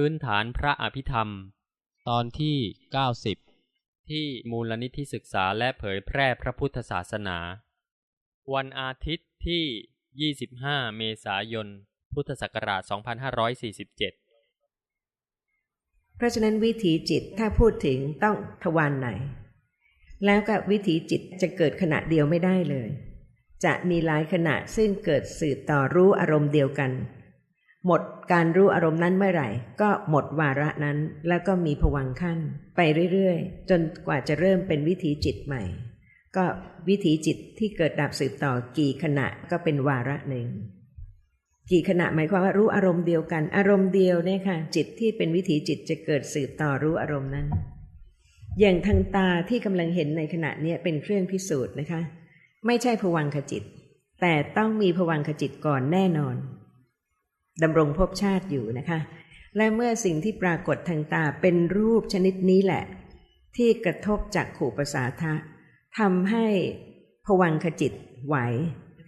พื้นฐานพระอภิธรรม ตอนที่ 90 ที่มูลนิธิศึกษาและเผยแพร่พระพุทธศาสนา วันอาทิตย์ที่ 25 เมษายน พุทธศักราช 2547 เพราะฉะนั้นวิถีจิตถ้าพูดถึงต้องทวารไหน แล้วกับวิถีจิตจะเกิดขณะเดียวไม่ได้เลย จะมีหลายขณะซึ่งเกิดสืบต่อรู้อารมณ์เดียวกัน หมดการรู้อารมณ์นั้นเมื่อไหร่ ก็หมดวาระนั้น แล้วก็มีผวังขั้น ไปเรื่อยๆ จนกว่าจะเริ่มเป็นวิถีจิตใหม่ ก็วิถีจิตที่เกิดดับสืบต่อกี่ขณะก็เป็นวาระหนึ่ง กี่ขณะหมายความว่ารู้อารมณ์เดียวกัน อารมณ์เดียวเนี่ยค่ะ จิตที่เป็นวิถีจิตจะเกิดสืบต่อรู้อารมณ์นั้น อย่างทางตาที่กำลังเห็นในขณะนี้เป็นเครื่องพิสูจน์นะคะ ไม่ใช่ผวังขจิต แต่ต้องมีผวังขจิตก่อนแน่นอน ดำรงภพชาติอยู่นะคะ และเมื่อสิ่งที่ปรากฏทางตาเป็นรูปชนิดนี้แหละ ที่กระทบจากขู่ประสาทะทำให้ผวังขจิตไหว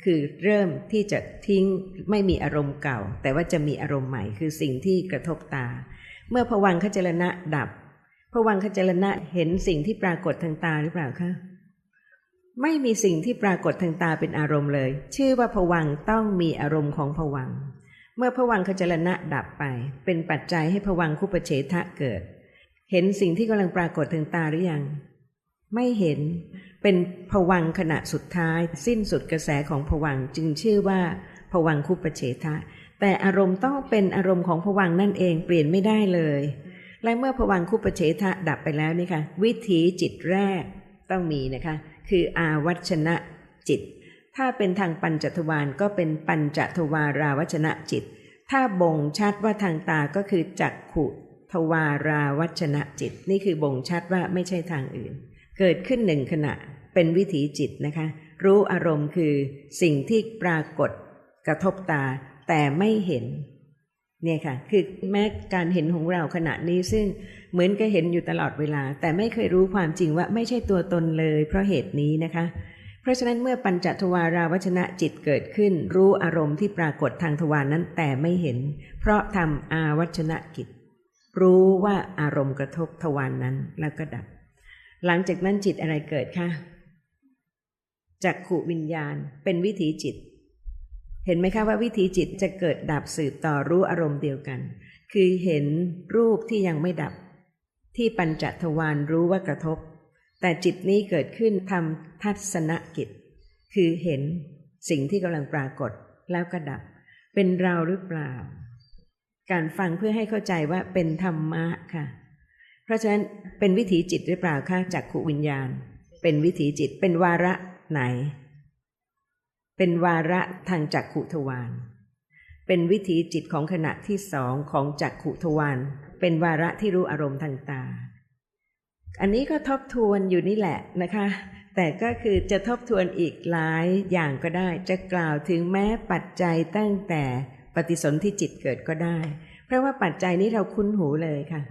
คือเริ่มที่จะทิ้งไม่มีอารมณ์เก่า แต่ว่าจะมีอารมณ์ใหม่ คือสิ่งที่กระทบตา เมื่อผวังขจรณะดับผวังขจรณะเห็นสิ่งที่ปรากฏทางตาหรือเปล่าคะไม่มีสิ่งที่ปรากฏทางตาเป็นอารมณ์เลย ชื่อว่าผวังต้องมีอารมณ์ของผวัง เมื่อผวังขจรณะดับไป เป็นปัจจัยให้ผวังคุปเฉทะเกิด เห็นสิ่งที่กำลังปรากฏทางตาหรือยัง ไม่เห็นเป็นผวังขณะสุดท้าย สิ้นสุดกระแสของผวังจึงชื่อว่าผวังคุปเฉทะ แต่อารมณ์ต้องเป็นอารมณ์ของผวังนั่นเองเปลี่ยนไม่ได้เลย และเมื่อผวังคุปเฉทะดับไปแล้วนี่ค่ะวิถีจิตแรกต้องมีนะคะ คืออาวัชนะจิต ถ้าเป็นทางปัญจทวารก็เป็นปัญจทวาราวัชนะจิต ถ้าบ่งชัดว่าทางตาก็คือจักขุทวาราวัชนะจิต นี่คือบ่งชัดว่าไม่ใช่ทางอื่น เกิดขึ้นหนึ่งขณะเป็นวิถีจิตนะคะ รู้อารมณ์คือสิ่งที่ปรากฏกระทบตาแต่ไม่เห็นเนี่ยค่ะ คือแม้การเห็นของเราขณะนี้ซึ่งเหมือนกับเห็นอยู่ตลอดเวลา แต่ไม่เคยรู้ความจริงว่าไม่ใช่ตัวตนเลย เพราะเหตุนี้นะคะ ราะฉะนั้นเมื่อปัญจทวาราวัชนะจิตเกิดขึ้น รู้อารมณ์ที่ปรากฏทางทวารนนั้นแต่ไม่เห็น เพราะทำอาวัชนะกิจ รู้ว่าอารมณ์กระทบทวารนนั้นแล้วก็ดับ หลังจากนั้นจิตอะไรเกิดคะจักขุวิญญาณเป็นวิถีจิต เห็นไหมคะว่าวิถีจิตจะเกิดดับสืบต่อรู้อารมณ์เดียวกัน คือเห็นรูปที่ยังไม่ดับ ที่ปัญจทวารรู้ว่ากระทบ แต่จิตนี้เกิดขึ้นทำทัศนกิจ คือเห็นสิ่งที่กำลังปรากฏแล้วก็ดับ เป็นเราหรือเปล่า การฟังเพื่อให้เข้าใจว่าเป็นธรรมะค่ะ เพราะฉะนั้นเป็นวิถีจิตหรือเปล่าคะจากขุวิญญาณ เป็นวิถีจิตเป็นวาระไหน เป็นวาระทางจักขุทวารเป็นวิถีจิตของขณะที่สองของจักขุทวารเป็นวาระที่รู้อารมณ์ทางตา อันนี้ก็ทบทวนอยู่นี่แหละนะคะ แต่ก็คือจะทบทวนอีกหลายอย่างก็ได้ จะกล่าวถึงแม้ปัจจัยตั้งแต่ปฏิสนธิจิตเกิดก็ได้ เพราะว่าปัจจัยนี้เราคุ้นหูเลยค่ะ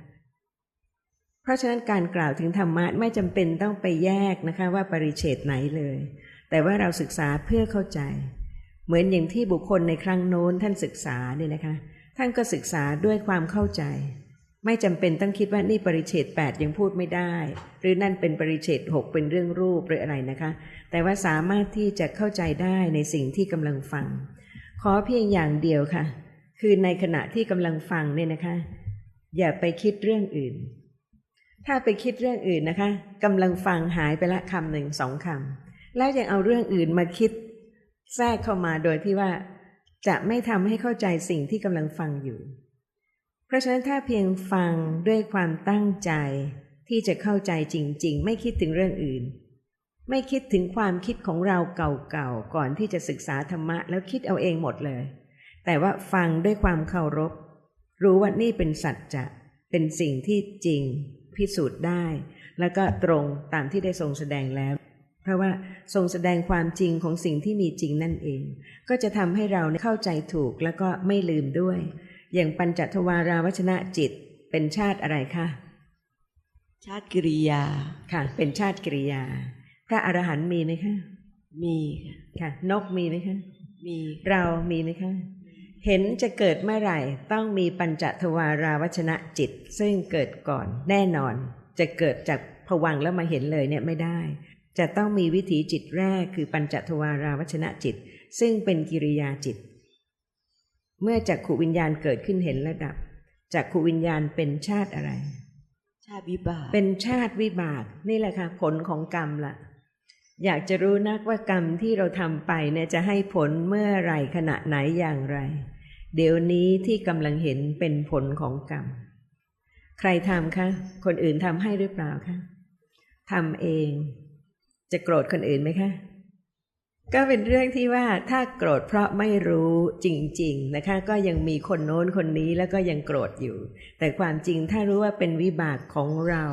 เพราะฉะนั้นการกล่าวถึงธรรมะไม่จำเป็นต้องไปแยกนะคะว่าปริเฉดไหนเลย แต่ว่าเราศึกษาเพื่อเข้าใจ เหมือนอย่างที่บุคคลในครั้งโน้นท่านศึกษาเนี่ยนะคะ ท่านก็ศึกษาด้วยความเข้าใจ ไม่จำเป็นต้องคิดว่านี่ปริเฉดแปดยังพูดไม่ได้ หรือนั่นเป็นปริเฉดหกเป็นเรื่องรูปหรืออะไรนะคะ แต่ว่าสามารถที่จะเข้าใจได้ในสิ่งที่กำลังฟัง ขอเพียงอย่างเดียวค่ะ คือในขณะที่กำลังฟังเนี่ยนะคะ อย่าไปคิดเรื่องอื่น ถ้าไปคิดเรื่องอื่นนะคะกำลังฟังหายไปละคำหนึ่งสองคำแล้วยังเอาเรื่องอื่นมาคิดแทรกเข้ามาโดยที่ว่าจะไม่ทำให้เข้าใจสิ่งที่กำลังฟังอยู่ เพราะฉะนั้นถ้าเพียงฟังด้วยความตั้งใจ ที่จะเข้าใจจริง ๆ ไม่คิดถึงเรื่องอื่น ไม่คิดถึงความคิดของเราเก่าๆก่อนที่จะศึกษาธรรมะแล้วคิดเอาเองหมดเลย แต่ว่าฟังด้วยความเคารพ รู้ว่านี่เป็นสัจจะเป็นสิ่งที่จริงพิสูจน์ได้ แล้วก็ตรงตามที่ได้ทรงแสดงแล้ว เพราะว่าทรงแสดงความจริงของสิ่งที่มีจริงนั่นเอง ก็จะทำให้เราเข้าใจถูกแล้วก็ไม่ลืมด้วย อย่างปัญจทวาราวัชนะจิตเป็นชาติอะไรคะชาติกิริยาค่ะ เป็นชาติกิริยา พระอรหันต์มีไหมคะ มีค่ะค่ะ นกมีไหมคะ มีเรามีไหมคะเห็นจะเกิดเมื่อไหร่ต้องมีปัญจทวาราวชนะจิต ซึ่งเกิดก่อนแน่นอน จะเกิดจากผวังค์แล้วมาเห็นเลยเนี่ยไม่ได้ จะต้องมีวิถีจิตแรกคือปัญจทวาราวชนะจิต ซึ่งเป็นกิริยาจิต เมื่อจักขูวิญญาณเกิดขึ้นเห็นระดับจักขูวิญญาณเป็นชาติอะไร ชาติวิบาก เป็นชาติวิบากนี่แหละค่ะผลของกรรมละอยากจะรู้นักว่ากรรมที่เราทำไปเนี่ยจะให้ผลเมื่อไหรขณะไหนอย่างไร เดี๋ยวนี้ที่กำลังเห็นเป็นผลของกรรม ใครทำคะคนอื่นทำให้หรือเปล่าคะทำเอง จะโกรธคนอื่นไหมคะ ก็เป็นเรื่องที่ว่าถ้าโกรธเพราะไม่รู้จริง ๆนะคะ ก็ยังมีคนโน้นคนนี้แล้วก็ยังโกรธอยู่ แต่ความจริงถ้ารู้ว่าเป็นวิบากของเรา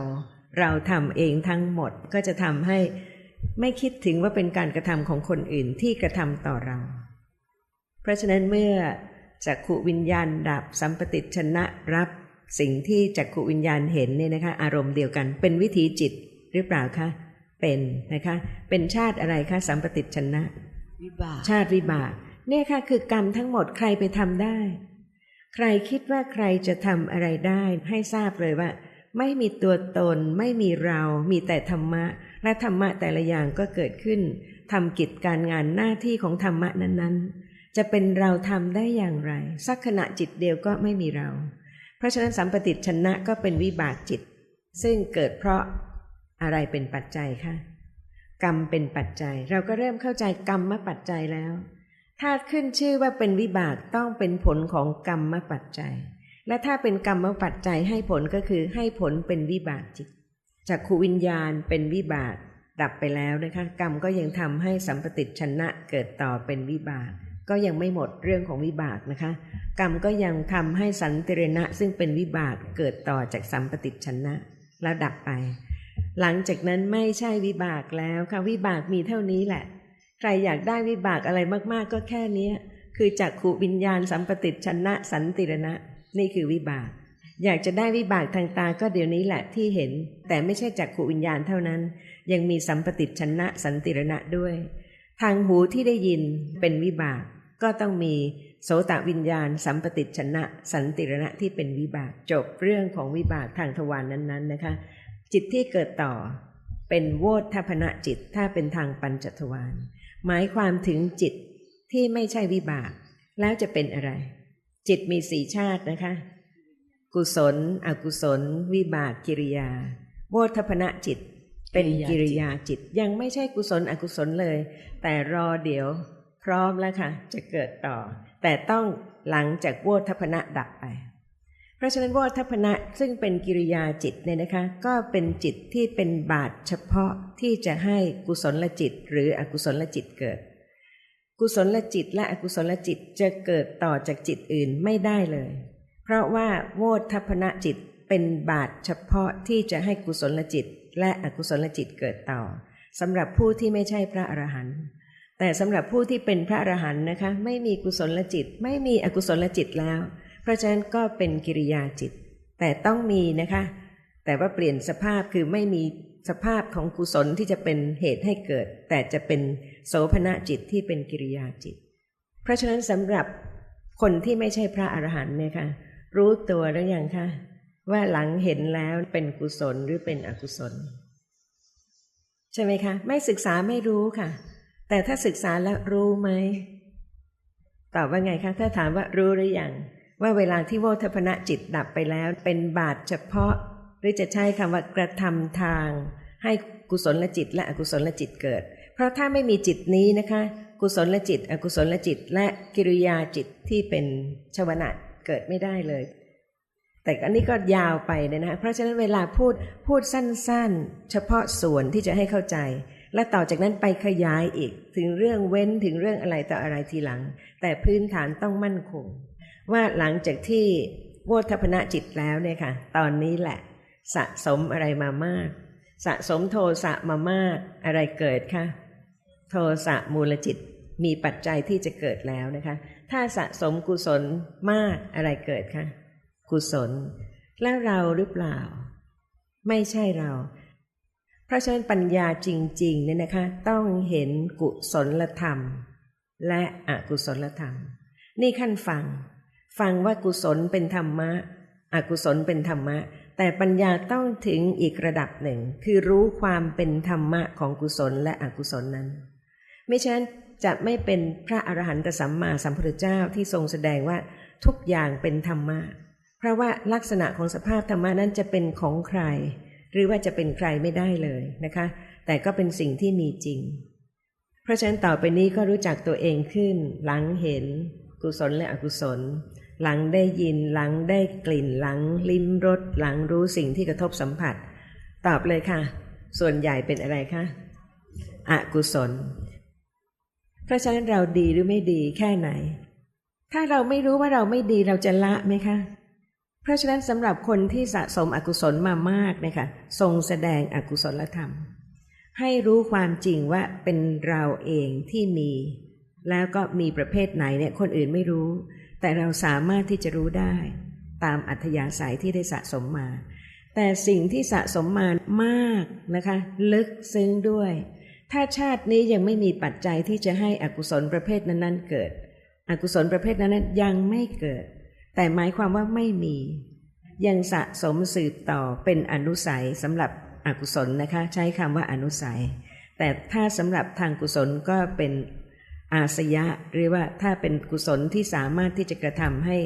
เราทำเองทั้งหมดก็จะทำให้ไม่คิดถึงว่าเป็นการกระทำของคนอื่นที่กระทำต่อเรา เพราะฉะนั้นเมื่อจักขุวิญญาณดับสัมปติชนะรับ สิ่งที่จักขุวิญญาณเห็นเนี่ยนะคะ อารมณ์เดียวกัน เป็นวิถีจิตหรือเปล่าคะ เป็นนะคะ เป็นชาติอะไรคะสัมปติชนะ วิบาก ชาติวิบากเนี่ยค่ะคือกรรมทั้งหมดใครไปทำได้ ใครคิดว่าใครจะทำอะไรได้ให้ทราบเลยว่า ไม่มีตัวตนไม่มีเรามีแต่ธรรมะ และธรรมะแต่ละอย่างก็เกิดขึ้นทำกิจการงานหน้าที่ของธรรมะนั้นๆ จะเป็นเราทำได้อย่างไร สักขณะจิตเดียวก็ไม่มีเรา เพราะฉะนั้นสัมปติชนะก็เป็นวิบากจิต ซึ่งเกิดเพราะ อะไรเป็นปัจจัยคะกรรมเป็นปัจจัย เราก็เริ่มเข้าใจกรรมมาปัจจัยแล้วถ้าขึ้นชื่อว่าเป็นวิบากต้องเป็นผลของกรรมมาปัจจัย และถ้าเป็นกรรมมาปัจจัยให้ผลก็คือให้ผลเป็นวิบากจิตจากขูวิญญาณเป็นวิบากดับไปแล้วนะคะกรรมก็ยังทำให้สัมปติชนะเกิดต่อเป็นวิบาก ก็ยังไม่หมดเรื่องของวิบากนะคะ กรรมก็ยังทำให้สันติรณะซึ่งเป็นวิบากเกิดต่อจากสัมปติชนะแล้วดับไป หลังจากนั้นไม่ใช่วิบากแล้วค่ะวิบากมีเท่านี้แหละ ใครอยากได้วิบากอะไรมากๆ ก็แค่นี้คือจักขูวิญญาณสัมปติชนะสันติรณะ นี่คือวิบาก อยากจะได้วิบากทางตาก็เดี๋ยวนี้แหละที่เห็น แต่ไม่ใช่จักขูวิญญาณเท่านั้น ยังมีสัมปติชนะสันติรณะด้วย ทางหูที่ได้ยินเป็นวิบาก ก็ต้องมีโสตวิญญาณ สัมปติชนะ สันติรณะที่เป็นวิบากจบเรื่องของวิบากทางทวารนนั้นๆนะคะ จิตที่เกิดต่อเป็นโวทัพนะจิตถ้าเป็นทางปัญจทวารหมายความถึงจิตที่ไม่ใช่วิบาก แล้วจะเป็นอะไร จิตมีสี่ชาตินะคะ กุศล อกุศล วิบากกิริยาโวทัพนะจิต เป็นกิริยาจิตยังไม่ใช่กุศลอกุศลเลย แต่รอเดี๋ยวพร้อมแล้วค่ะ จะเกิดต่อ แต่ต้องหลังจากโวทัพนะดับไป ราะฉะนั้นโวทัพนะซึ่งเป็นกิริยาจิตเนี่ยนะคะ ก็เป็นจิตที่เป็นบาทเฉพาะที่จะให้กุศลจิต หรืออกุศลจิตเกิด กุศลจิตและอกุศลจิตจะเกิดต่อจากจิตอื่นไม่ได้เลย เพราะว่าโวทัพนะจิตเป็นบาทเฉพาะที่จะให้กุศลจิต และอกุศลจิตเกิดต่อสำหรับผู้ที่ไม่ใช่พระอรหันต์แต่สำหรับผู้ที่เป็นพระอรหันต์นะคะ ไม่มีกุศลจิต ไม่มีอกุศลจิตแล้ว เพราะฉะนั้นก็เป็นกิริยาจิต แต่ต้องมีนะคะ แต่ว่าเปลี่ยนสภาพคือไม่มีสภาพของกุศลที่จะเป็นเหตุให้เกิด แต่จะเป็นโสภณจิตที่เป็นกิริยาจิต เพราะฉะนั้นสำหรับคนที่ไม่ใช่พระอรหันต์เนี่ยค่ะรู้ตัวแล้วยังคะว่าหลังเห็นแล้วเป็นกุศลหรือเป็นอกุศล ใช่ไหมคะ ไม่ศึกษาไม่รู้ค่ะ แต่ถ้าศึกษาแล้วรู้ไหมตอบว่าไงคะ ถ้าถามว่ารู้หรือยัง ว่าเวลาที่โวทพนะจิตดับไปแล้ว เป็นบาทเฉพาะ หรือจะใช้คำว่ากระทำทาง ให้กุศลจิตและอกุศลจิตเกิด เพราะถ้าไม่มีจิตนี้นะคะ กุศลจิต อกุศลจิต และกิริยาจิตที่เป็นชวนะเกิดไม่ได้เลย แต่อันนี้ก็ยาวไปเลยนะคะเพราะฉะนั้นเวลาพูดพูดสั้นๆ เฉพาะส่วนที่จะให้เข้าใจและต่อจากนั้นไปขยายอีก ถึงเรื่องเว้นถึงเรื่องอะไรต่ออะไรทีหลัง แต่พื้นฐานต้องมั่นคง ว่าหลังจากที่โวทัพนะจิตแล้วเนี่ยค่ะ ตอนนี้แหละ สะสมอะไรมามาก สะสมโทสะมามากอะไรเกิดคะโทสะมูลจิตมีปัจจัยที่จะเกิดแล้วนะคะ ถ้าสะสมกุศลมากอะไรเกิดคะกุศล แล้วเราหรือเปล่า ไม่ใช่เรา เพราะฉะนั้นปัญญาจริงๆเนี่ยนะคะ ต้องเห็นกุศลธรรม และอกุศลธรรม นี่ขั้นฟัง ฟังว่ากุศลเป็นธรรมะ อกุศลเป็นธรรมะ แต่ปัญญาต้องถึงอีกระดับหนึ่ง คือรู้ความเป็นธรรมะของกุศลและอกุศลนั้น ไม่ฉะนั้นจะไม่เป็นพระอรหันตสัมมาสัมพุทธเจ้าที่ทรงแสดงว่าทุกอย่างเป็นธรรมะ เพราะว่าลักษณะของสภาพธรรมะนั้นจะเป็นของใคร หรือว่าจะเป็นใครไม่ได้เลยนะคะ แต่ก็เป็นสิ่งที่มีจริง เพราะฉะนั้นต่อไปนี้ก็รู้จักตัวเองขึ้น หลังเห็นกุศลและอกุศล หลังได้ยินหลังได้กลิ่นหลังลิ้มรสหลังรู้สิ่งที่กระทบสัมผัส ตอบเลยค่ะ ส่วนใหญ่เป็นอะไรคะอกุศล เพราะฉะนั้นเราดีหรือไม่ดีแค่ไหน ถ้าเราไม่รู้ว่าเราไม่ดีเราจะละไหมคะ เพราะฉะนั้นสำหรับคนที่สะสมอกุศลมามากนะคะทรงแสดงอกุศลธรรม ให้รู้ความจริงว่าเป็นเราเองที่มี แล้วก็มีประเภทไหนเนี่ยคนอื่นไม่รู้ แต่เราสามารถที่จะรู้ได้ตามอัธยาศัยที่ได้สะสมมา แต่สิ่งที่สะสมมามากนะคะ ลึกซึ้งด้วย ถ้าชาตินี้ยังไม่มีปัจจัยที่จะให้อกุศลประเภทนั้นๆเกิด อกุศลประเภทนั้นๆยังไม่เกิด แต่หมายความว่าไม่มี ยังสะสมสืบต่อเป็นอนุสัยสำหรับอกุศลนะคะ ใช้คำว่าอนุสัย แต่ถ้าสำหรับทางกุศลก็เป็น อาสยะ หรือว่าถ้าเป็นกุศลที่สามารถที่จะกระทำให้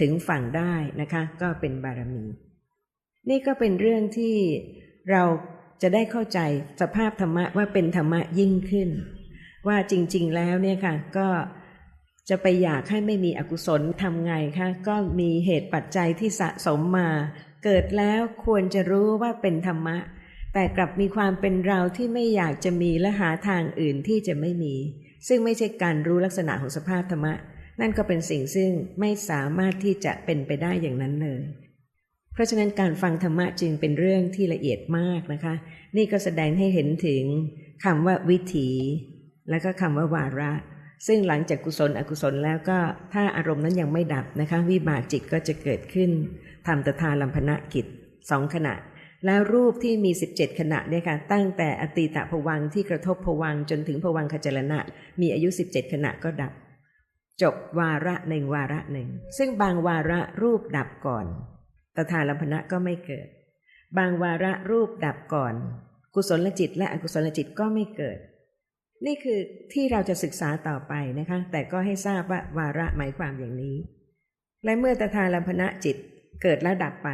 ถึงฝั่งได้นะคะ ก็เป็นบารมี นี่ก็เป็นเรื่องที่เราจะได้เข้าใจสภาพธรรมะว่าเป็นธรรมะยิ่งขึ้น ว่าจริง ๆ แล้วเนี่ยค่ะก็จะไปอยากให้ไม่มีอกุศลทำไงคะก็มีเหตุปัจจัยที่สะสมมา เกิดแล้วควรจะรู้ว่าเป็นธรรมะ แต่กลับมีความเป็นเราที่ไม่อยากจะมีและหาทางอื่นที่จะไม่มี ซึ่งไม่ใช่การรู้ลักษณะของสภาพธรรมะ นั่นก็เป็นสิ่งซึ่งไม่สามารถที่จะเป็นไปได้อย่างนั้นเลย เพราะฉะนั้นการฟังธรรมะจึงเป็นเรื่องที่ละเอียดมากนะคะ นี่ก็แสดงให้เห็นถึงคำว่าวิถี แล้วก็คำว่าวาระ ซึ่งหลังจากกุศลอกุศลแล้วก็ถ้าอารมณ์นั้นยังไม่ดับนะคะ วิบากจิตก็จะเกิดขึ้นทำตถาลัมพนกิจสองขณะ แล้วรูปที่มี 17 ขณะเนี่ยค่ะตั้งแต่อตีตะภวังที่กระทบภวังจนถึงภวังคจรณะ มีอายุ 17 ขณะก็ดับ จบวาระหนึ่งวาระหนึ่ง ซึ่งบางวาระรูปดับก่อนตถาลัมพนะก็ไม่เกิด บางวาระรูปดับก่อน กุศลจิตและอกุศลจิตก็ไม่เกิด นี่คือที่เราจะศึกษาต่อไปนะคะ แต่ก็ให้ทราบว่าวาระหมายความอย่างนี้ และเมื่อตถาลัมพนะจิตเกิดแล้วดับไป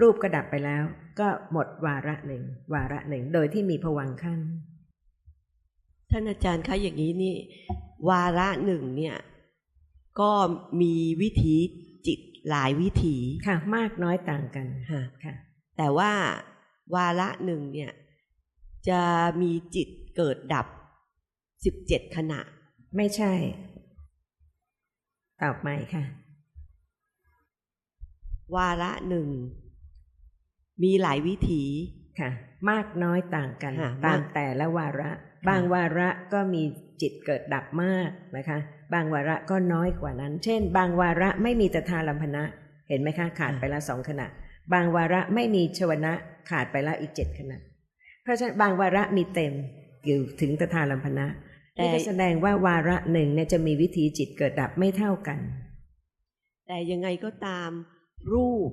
รูปก็ดับไปแล้ว ก็หมดวาระหนึ่ง วาระหนึ่ง โดยที่มีผวังค์ขั้นท่านอาจารย์คะอย่างนี้นี่ วาระหนึ่งเนี่ย ก็มีวิธีจิตหลายวิถีค่ะ มากน้อยต่างกันค่ะค่ะ แต่ว่าวาระหนึ่งเนี่ย จะมีจิตเกิดดับสิบเจ็ดขณะ ไม่ใช่ ตอบใหม่ค่ะ วาระหนึ่ง มีหลายวิถีค่ะ มากน้อยต่างกันค่ะตามมากแต่ละวาระ บางวาระก็มีจิตเกิดดับมากนะคะ บางวาระก็น้อยกว่านั้น เช่น บางวาระไม่มีตถาลัมพนะเห็นไหมคะขาดไปละสองขณะ บางวาระไม่มีชวนะขาดไปละอีกเจ็ดขณะ เพราะฉะนั้นบางวาระมีเต็มอยู่ถึงตถาลัมพนะแต่นี่ก็แสดงว่าวาระหนึ่งเนี่ยจะมีวิธีจิตเกิดดับไม่เท่ากัน แต่ยังไงก็ตามรูป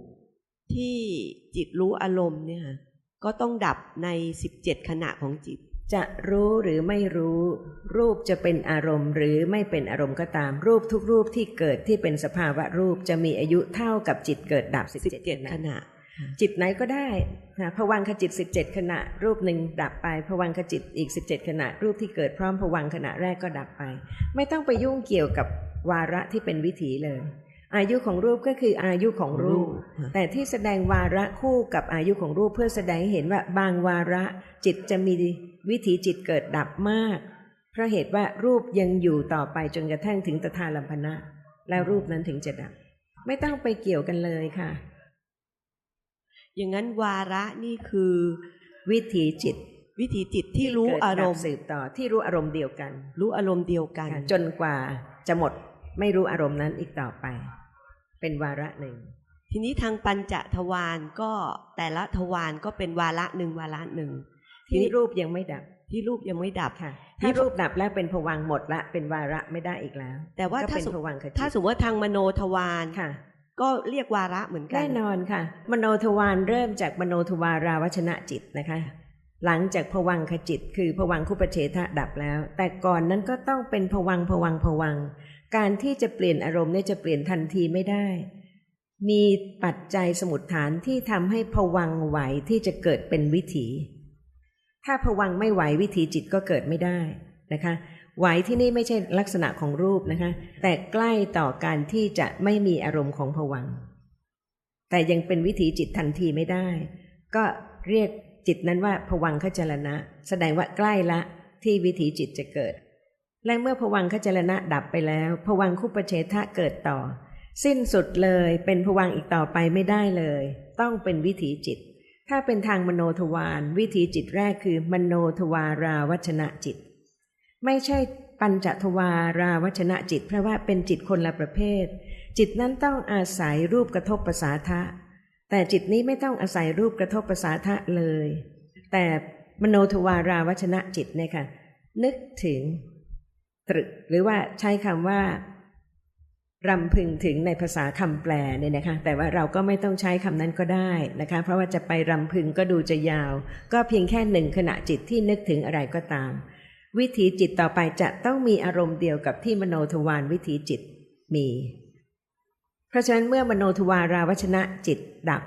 ที่จิตรู้อารมณ์เนี่ยก็ต้องดับในสิบเจ็ดขณะของจิต จะรู้หรือไม่รู้ รูปจะเป็นอารมณ์หรือไม่เป็นอารมณ์ก็ตาม รูปทุกรูปที่เกิดที่เป็นสภาวะรูปจะมีอายุเท่ากับจิตเกิดดับสิบ17เจ็ดขขณะณะ จิตไหนก็ได้นะพวังคจิต 17 ขณะ รูปหนึ่งดับไปพวังคจิตอีก 17 ขณะ รูปที่เกิดพร้อมพวังขณะแรกก็ดับไป ไม่ต้องไปยุ่งเกี่ยวกับวาระที่เป็นวิถีเลย อายุของรูปก็คืออายุของรูปรูป แต่ที่แสดงวาระคู่กับอายุของรูปเพื่อแสดงให้เห็นว่าบางวาระจิตจะมีวิถีจิตเกิดดับมาก เพราะเหตุว่ารูปยังอยู่ต่อไปจนกระทั่งถึงตถาลัมพนะ แล้วรูปนั้นถึงจะดับ ไม่ต้องไปเกี่ยวกันเลยค่ะ อย่างนั้นวาระนี่คือ วิถีจิต วิถีจิตที่รู้เกิดอารดับมณ์สืบต่อที่รู้อารมณ์เดียวกัน รู้อารมณ์เดียวกัน จนกว่าจะหมดไม่รู้อารมณ์นั้นอีกต่อไป เป็นวาระหนึ่ง ทีนี้ทางปัญจทวารก็แต่ละทวารก็เป็นวาระหนึ่งวาระหนึ่งทีที่นี้รูปยังไม่ดับที่รูปยังไม่ดับค่ะที่ถ้ารูปดับแล้วเป็นผวังค์หมดละเป็นวาระไม่ได้อีกแล้ว แต่ว่าก็ถ้าเป็นสมผวังค์ขจิตถ้าสมมติว่าทางมโนทวารค่ะ ก็เรียกวาระเหมือนกัแน่นอนค่ะ มโนทวารเริ่มจากมโนทวาราวัชนะจิตนะคะ หลังจากผวังคจิต คือผวังคุปเฉทะดับแล้ว แต่ก่อนนั้นก็ต้องเป็นผวังผวังผวัง การที่จะเปลี่ยนอารมณ์เนี่ยจะเปลี่ยนทันทีไม่ได้ มีปัจจัยสมุดฐานที่ทำให้ผวังไหวที่จะเกิดเป็นวิถี ถ้าผวังไม่ไหววิถีจิตก็เกิดไม่ได้นะคะไหวที่นี่ไม่ใช่ลักษณะของรูปนะคะ แต่ใกล้ต่อการที่จะไม่มีอารมณ์ของผวัง แต่ยังเป็นวิถีจิตทันทีไม่ได้ ก็เรียก จิตนั้นว่าผวังคจรณะ แสดงว่าใกล้ละที่วิถีจิตจะเกิด และเมื่อผวังคจรณะดับไปแล้วผวังคุปเฉทะเกิดต่อ สิ้นสุดเลยเป็นผวังอีกต่อไปไม่ได้เลย ต้องเป็นวิถีจิต ถ้าเป็นทางมโนทวารวิถีจิตแรกคือ มโนทวาราวัชนะจิต ไม่ใช่ปัญจทวาราวัชนะจิต เพราะว่าเป็นจิตคนละประเภท จิตนั้นต้องอาศัยรูปกระทบประสาทะ แต่จิตนี้ไม่ต้องอาศัยรูปกระทบประสาทะเลย แต่มโนทวาราวัชนะจิตเนี่ยค่ะ นึกถึงตรึกหรือว่าใช้คำว่ารำพึงถึงในภาษาคำแปลเนี่ยนะคะ แต่ว่าเราก็ไม่ต้องใช้คำนั้นก็ได้นะคะ เพราะว่าจะไปรำพึงก็ดูจะยาว ก็เพียงแค่หนึ่งขณะจิตที่นึกถึงอะไรก็ตาม วิถีจิตต่อไปจะต้องมีอารมณ์เดียวกับที่มโนทวารวิถีจิตมี เพราะฉะนั้นเมื่อมโนทวาราวัชนะจิตดับ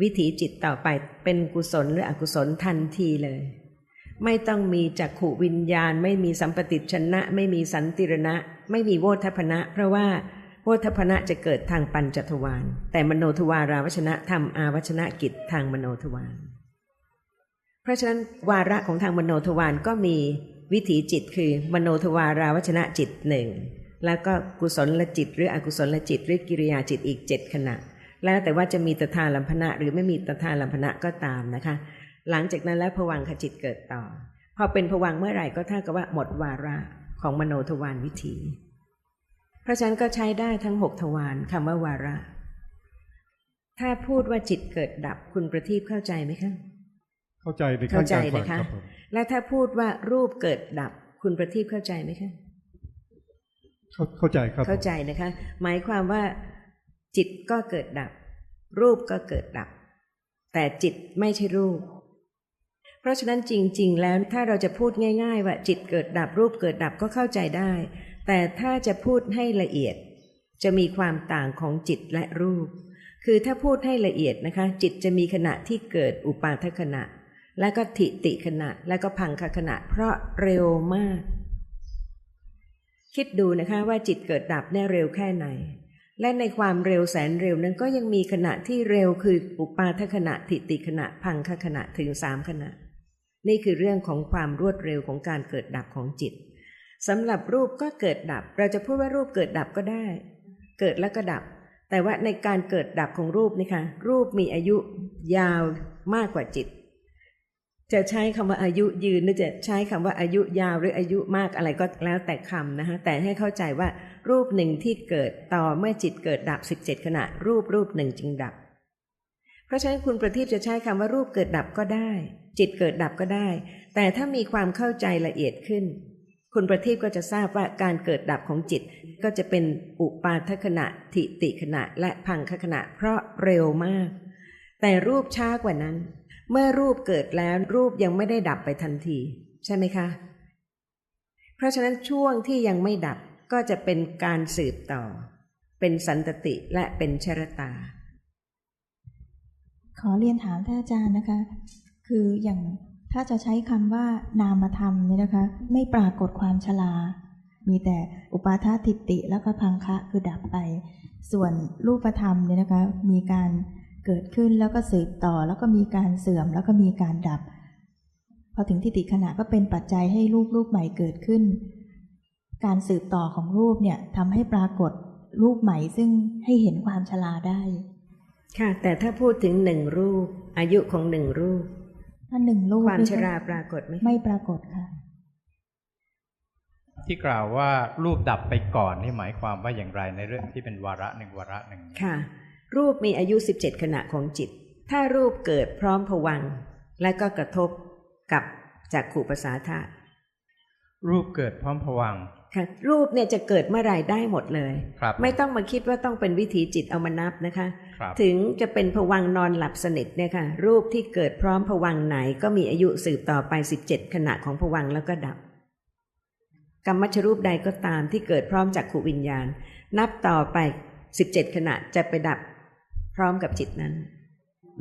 วิถีจิตต่อไปเป็นกุศลหรืออกุศลทันทีเลย ไม่ต้องมีจักขุวิญญาณ ไม่มีสัมปติชนะ ไม่มีสันติรณะ ไม่มีโวทัพนะ เพราะว่าโวทัพนะจะเกิดทางปัญจทวารแต่มโนทวาราวัชนะทำอาวัชนะกิจทางมโนทวารเพราะฉะนั้นวาระของทางมโนทวารก็มีวิถีจิตคือมโนทวาราวัชนะจิตหนึ่ง แล้วก็กุศลจิต หรืออกุศลจิต หรือกิริยาจิตอีกเจ็ดขณะ แล้วแต่ว่าจะมีตถาลัมพนะ หรือไม่มีตถาลัมพนะก็ตามนะคะ หลังจากนั้นแล้วผวังขจิตเกิดต่อ พอเป็นผวังเมื่อไหร่ก็เท่ากับว่าหมดวาระของมโนทวารวิถี เพราะฉะนั้นก็ใช้ได้ทั้งหกทวารคำว่าวาระ ถ้าพูดว่าจิตเกิดดับคุณประทีปเข้าใจไหมคะเข้าใจในขั้นการฟังเข้าใจนะคะครับผมและถ้าพูดว่ารูปเกิดดับคุณประทีปเข้าใจไหมคะ เข้าใจครับ เข้าใจนะคะ หมายความว่าจิตก็เกิดดับ รูปก็เกิดดับ แต่จิตไม่ใช่รูป เพราะฉะนั้นจริง ๆ แล้วถ้าเราจะพูดง่าย ๆ ว่าจิตเกิดดับรูปเกิดดับก็เข้าใจได้ แต่ถ้าจะพูดให้ละเอียด จะมีความต่างของจิตและรูป คือถ้าพูดให้ละเอียดนะคะ จิตจะมีขณะที่เกิดอุปาทขณะ แล้วก็ทิติขณะ แล้วก็พังคขณะ เพราะเร็วมาก คิดดูนะคะว่าจิตเกิดดับเนี่ยเร็วแค่ไหน และในความเร็วแสนเร็วนั้นก็ยังมีขณะที่เร็วคืออุปาทขณะทิติขณะพังคขณะถึงสามขณะ นี่คือเรื่องของความรวดเร็วของการเกิดดับของจิตสำหรับรูปก็เกิดดับ เราจะพูดว่ารูปเกิดดับก็ได้ เกิดแล้วก็ดับ แต่ว่าในการเกิดดับของรูปนี่ค่ะรูปมีอายุยาวมากกว่าจิต จะใช้คำว่าอายุยืนหรือจะใช้คำว่าอายุยาวหรืออายุมากอะไรก็แล้วแต่คำนะคะแต่ให้เข้าใจว่ารูปหนึ่งที่เกิดต่อเมื่อจิตเกิดดับสิบเจ็ดขณะ รูปรูปหนึ่งจึงดับ เพราะฉะนั้นคุณประทีปจะใช้คำว่ารูปเกิดดับก็ได้ จิตเกิดดับก็ได้ แต่ถ้ามีความเข้าใจละเอียดขึ้น คุณประทีปก็จะทราบว่าการเกิดดับของจิตก็จะเป็นอุปาทขณะทิติขณะและพังคขณะ เพราะเร็วมาก แต่รูปช้ากว่านั้น เมื่อรูปเกิดแล้วรูปยังไม่ได้ดับไปทันที ใช่ไหมคะ เพราะฉะนั้นช่วงที่ยังไม่ดับก็จะเป็นการสืบต่อ เป็นสันตติและเป็นชรตา ขอเรียนถามท่านอาจารย์นะคะ คืออย่างถ้าจะใช้คำว่านามธรรมเนี่ยนะคะ ไม่ปรากฏความชรา มีแต่อุปาทาทิฏฐิแล้วก็พังคะคือดับไป ส่วนรูปธรรมเนี่ยนะคะ มีการ เกิดขึ้นแล้วก็สืบต่อแล้วก็มีการเสื่อมแล้วก็มีการดับ พอถึงทิฏฐิขณะก็เป็นปัจจัยให้รูปรูปใหม่เกิดขึ้น การสืบต่อของรูปเนี่ยทำให้ปรากฏรูปใหม่ซึ่งให้เห็นความชราได้ ค่ะ แต่ถ้าพูดถึงหนึ่งรูป อายุของหนึ่งรูป ถ้าหนึ่งรูปความนี่ชก็ราปรากฏไหมไม่ปรากฏค่ะ ที่กล่าวว่ารูปดับไปก่อนนี่หมายความว่าอย่างไรในเรื่องที่เป็นวาระหนึ่งวาระหนึ่งค่ะ รูปมีอายุ 17 ขณะของจิต ถ้ารูปเกิดพร้อมผวังค์และก็กระทบกับจากขู่ภาษาธาตุรูปเกิดพร้อมผวังค์ค่ะรูปเนี่ยจะเกิดเมื่อไหร่ได้หมดเลยครับไม่ต้องมาคิดว่าต้องเป็นวิถีจิตเอามานับนะคะครับถึงจะเป็นผวังค์นอนหลับสนิทเนี่ยค่ะรูปที่เกิดพร้อมผวังค์ไหนก็มีอายุสืบต่อไป 17 ขณะของผวังค์แล้วก็ดับ กรรมมัชรูปใดก็ตามที่เกิดพร้อมจากขูวิญญาณ นับต่อไป 17 ขณะจะไปดับพ ร้อมกับจิตนั้น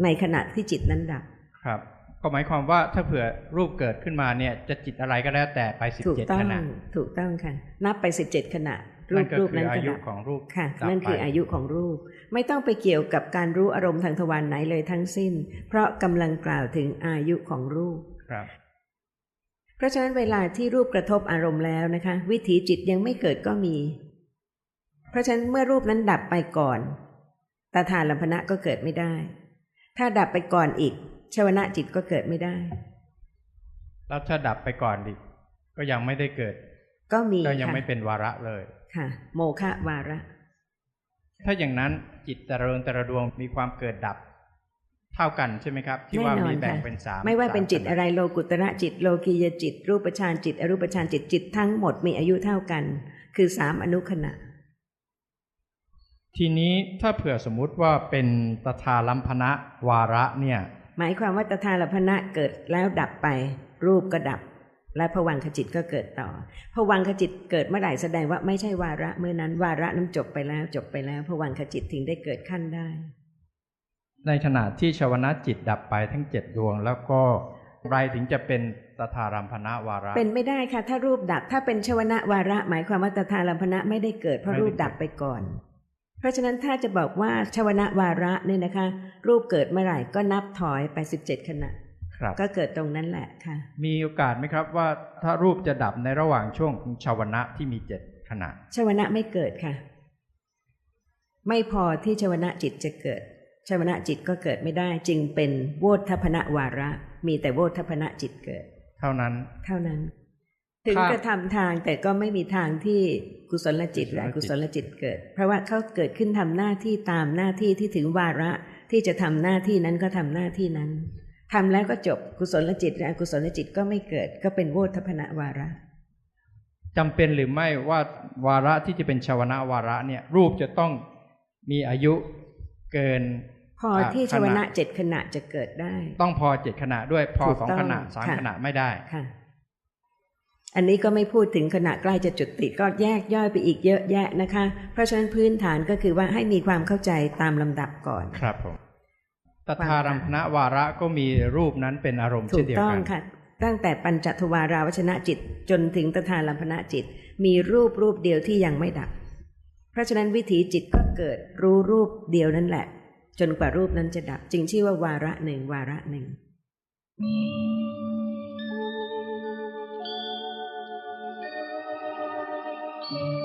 ในขณะที่จิตนั้นดับ ครับ ก็หมายความว่าถ้าเผื่อรูปเกิดขึ้นมาเนี่ย จะจิตอะไรก็แล้วแต่ไปสิบถูกเจ็ดต้อขงณะถูกต้องค่ะ นับไป17ขณะรูนั่ปนก็รูปคือนั้นอาก็ยุดับของรูปค่ะดับนั่นคือไปอายุของรูป ไม่ต้องไปเกี่ยวกับการรู้อารมณ์ทางทวารไหนเลยทั้งสิ้น เพราะกำลังกล่าวถึงอายุของรูปครับ เพราะฉะนั้นเวลาที่รูปกระทบอารมณ์แล้วนะคะ วิถีจิตยังไม่เกิดก็มี เพราะฉะนั้นเมื่อรูปนั้นดับไปก่อน ตาทานลัมพนะก็เกิดไม่ได้ ถ้าดับไปก่อนอีกชวนะจิตก็เกิดไม่ได้ แล้วถ้าดับไปก่อนดิก็ยังไม่ได้เกิด ก็มีก็ยังค่ะไม่เป็นวาระเลย ค่ะ โมฆะวาระ ถ้าอย่างนั้นจิตแต่ละดวงแต่ละดวงมีความเกิดดับ เท่ากันใช่ไหมครับ ที่ว่าแน่นอนมีแบ่งค่ะเป็นสามไม่ว่าเป็นจิตสขณอะไรโลกุตระจิต โลกียจิต รูปฌานจิต อรูปฌานจิตจิตทั้งหมดมีอายุเท่ากัน คือสามอนุขณะ ทีนี้ถ้าเผื่อสมมุติว่าเป็นตถาลัมพนะวาระเนี่ย หมายความว่าตถาลพนะเกิดแล้วดับไป รูปก็ดับ และผวังขจิตก็เกิดต่อผวังขจิตเกิดเมื่อไหร่แสดงว่าไม่ใช่วาระเมื่อนั้นวาระนั้นจบไปแล้วจบไปแล้วผวังขจิตถึงได้เกิดขั้นได้ ในขณะที่ชวนะจิตดับไปทั้งเจ็ดดวงแล้วก็ไรถึงจะเป็นตถารัมพนะวาระ เป็นไม่ได้ค่ะ ถ้ารูปดับถ้าเป็นชวนะวาระ หมายความว่าตถาลพนะไม่ได้เกิดเพราะไม่ได้รูปดับไปก่อน เพราะฉะนั้นถ้าจะบอกว่าชวนะวาระเนี่ยนะคะ รูปเกิดเมื่อไหร่ก็นับถอยไปสิบเจ็ดขณะครับก็เกิดตรงนั้นแหละค่ะ มีโอกาสไหมครับว่าถ้ารูปจะดับในระหว่างช่วงของชาวนะที่มีเจ็ดขณะชวนะไม่เกิดค่ะ ไม่พอที่ชวนะจิตจะเกิดชวนะจิตก็เกิดไม่ได้จึงเป็นโวทัพนะวาระ มีแต่โวทัพนะจิตเกิด เท่านั้น เท่านั้น ถึงถ้ากระทำทางแต่ก็ไม่มีทางที่กุศลจิตและอกุศลจิตเกิด เพราะว่าเขาเกิดขึ้นทำหน้าที่ตามหน้าที่ที่ถึงวาระที่จะทำหน้าที่นั้นก็ทำหน้าที่นั้นทำแล้วก็จบกุศลจิตและอกุศลจิตก็ไม่เกิด ก็เป็นโวทัพนะวาระจำเป็นหรือไม่ว่าวาระที่จะเป็นชาวนะวาระเนี่ย รูปจะต้องมีอายุเกิน พอที่ชวนะขณเจ็ดขณะจะเกิดได้ ต้องพอเจ็ดขณะด้วยพอถูกสองต้องขณะสามค่ะขณะไม่ได้ค่ะ อันนี้ก็ไม่พูดถึงขณะใกล้จะจุดติก็แยกย่อยไปอีกเยอะแยะนะคะ เพราะฉะนั้นพื้นฐานก็คือว่าให้มีความเข้าใจตามลำดับก่อน ครับผมตถารัมพนะวาระก็มีรูปนั้นเป็นอารมณ์ถูเช่กนเดียวต้องกันค่ะ ตั้งแต่ปัญจทวาราวชนะจิต จนถึงตถาลัมพนะจิต มีรูปรูปเดียวที่ยังไม่ดับ เพราะฉะนั้นวิถีจิตก็เกิดรู้รูปเดียวนั่นแหละ จนกว่ารูปนั้นจะดับ จึงชื่อว่าวาระหนึ่งวาระหนึ่ง Thank you.